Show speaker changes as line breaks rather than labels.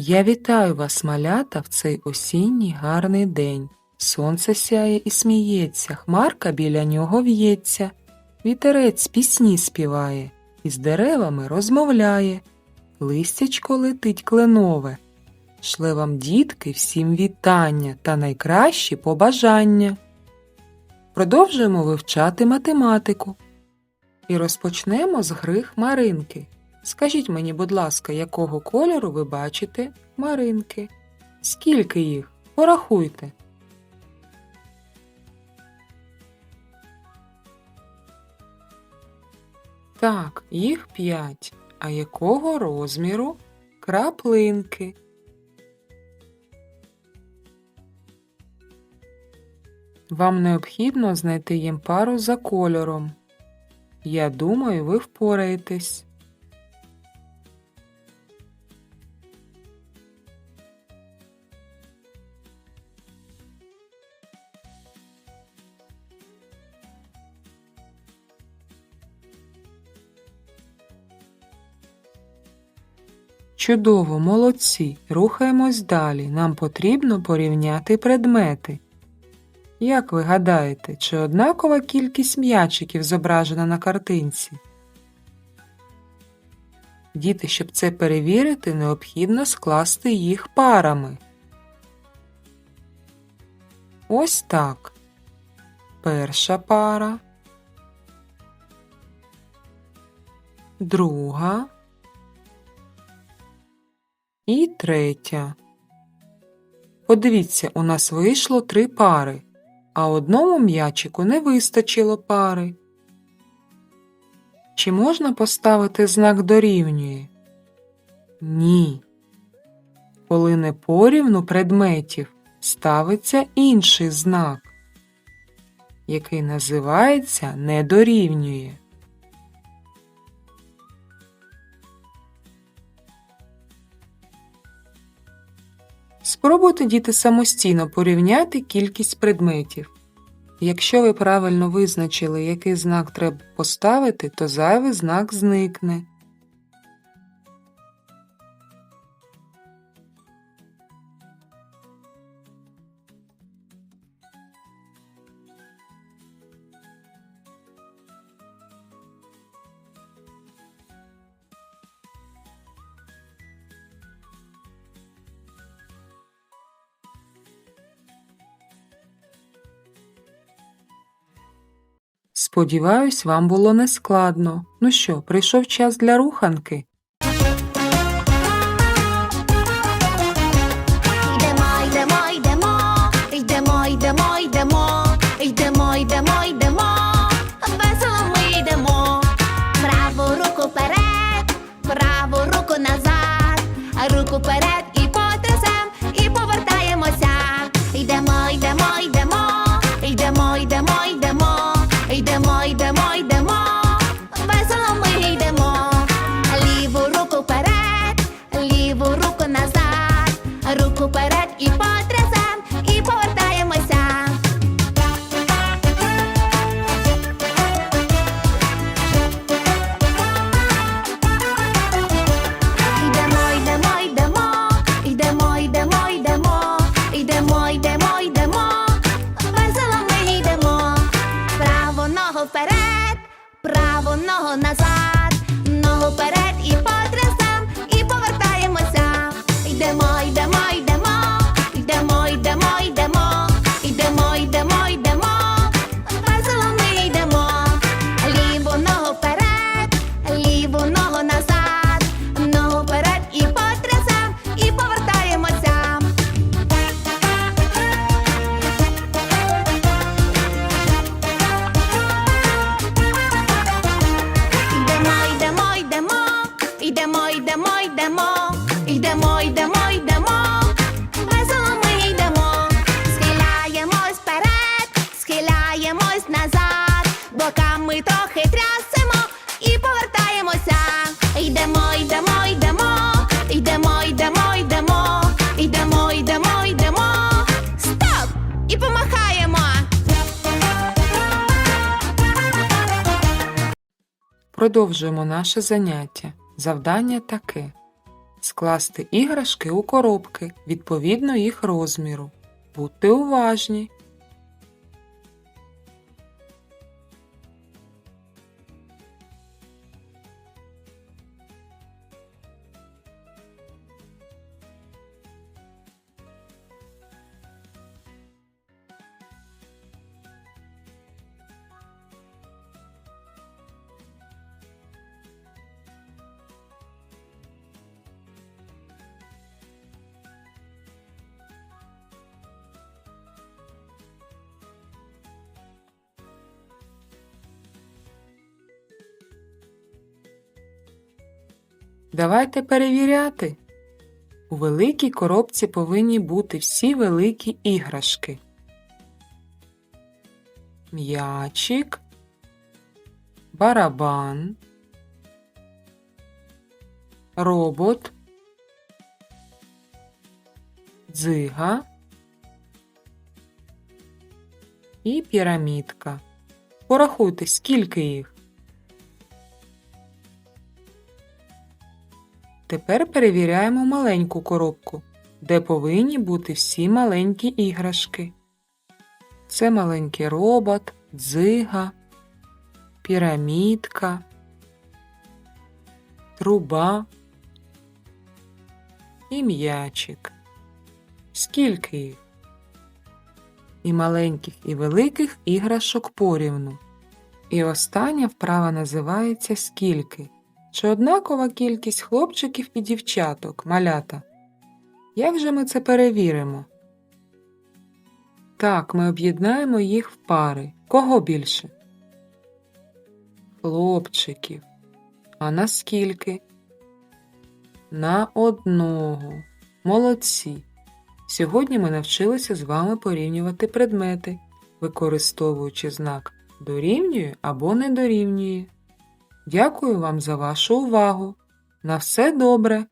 Я вітаю вас, малята, в цей осінній гарний день. Сонце сяє і сміється, хмарка біля нього в'ється, вітерець пісні співає, із деревами розмовляє, листячко летить кленове. Шле вам, дітки, всім вітання та найкращі побажання. Продовжуємо вивчати математику. І розпочнемо з гри хмаринки. Скажіть мені, будь ласка, якого кольору ви бачите хмаринки? Скільки їх? Порахуйте. Так, їх п'ять. А якого розміру? Краплинки. Вам необхідно знайти їм пару за кольором. Я думаю, ви впораєтесь. Чудово, молодці. Рухаємось далі. Нам потрібно порівняти предмети. Як ви гадаєте, чи однакова кількість м'ячиків зображена на картинці? Діти, щоб це перевірити, необхідно скласти їх парами. Ось так. Перша пара. Друга. І третя. Подивіться, у нас вийшло три пари, а одному м'ячику не вистачило пари. Чи можна поставити знак дорівнює? Ні. Коли не порівну предметів, ставиться інший знак, який називається не Спробуйте діти самостійно порівняти кількість предметів. Якщо ви правильно визначили, який знак треба поставити, то зайвий знак зникне. Сподіваюсь, вам було нескладно. Ну що, прийшов час для руханки?
Вперед, праву ногу назад, ногу вперед
Продовжуємо наше заняття. Завдання таке. Скласти іграшки у коробки відповідно їх розміру. Будьте уважні. Давайте перевіряти. У великій коробці повинні бути всі великі іграшки. М'ячик, барабан, робот, дзига і пірамідка. Порахуйте, скільки їх. Тепер перевіряємо маленьку коробку, де повинні бути всі маленькі іграшки. Це маленький робот, дзига, пірамідка, труба і м'ячик. Скільки їх? І маленьких, і великих іграшок порівну. І остання вправа називається скільки. Чи однакова кількість хлопчиків і дівчаток, малята? Як же ми це перевіримо? Так, ми об'єднаємо їх в пари. Кого більше? Хлопчиків. А на скільки? На одного. Молодці. Сьогодні ми навчилися з вами порівнювати предмети, використовуючи знак дорівнює або не дорівнює. Дякую вам за вашу увагу. На все добре!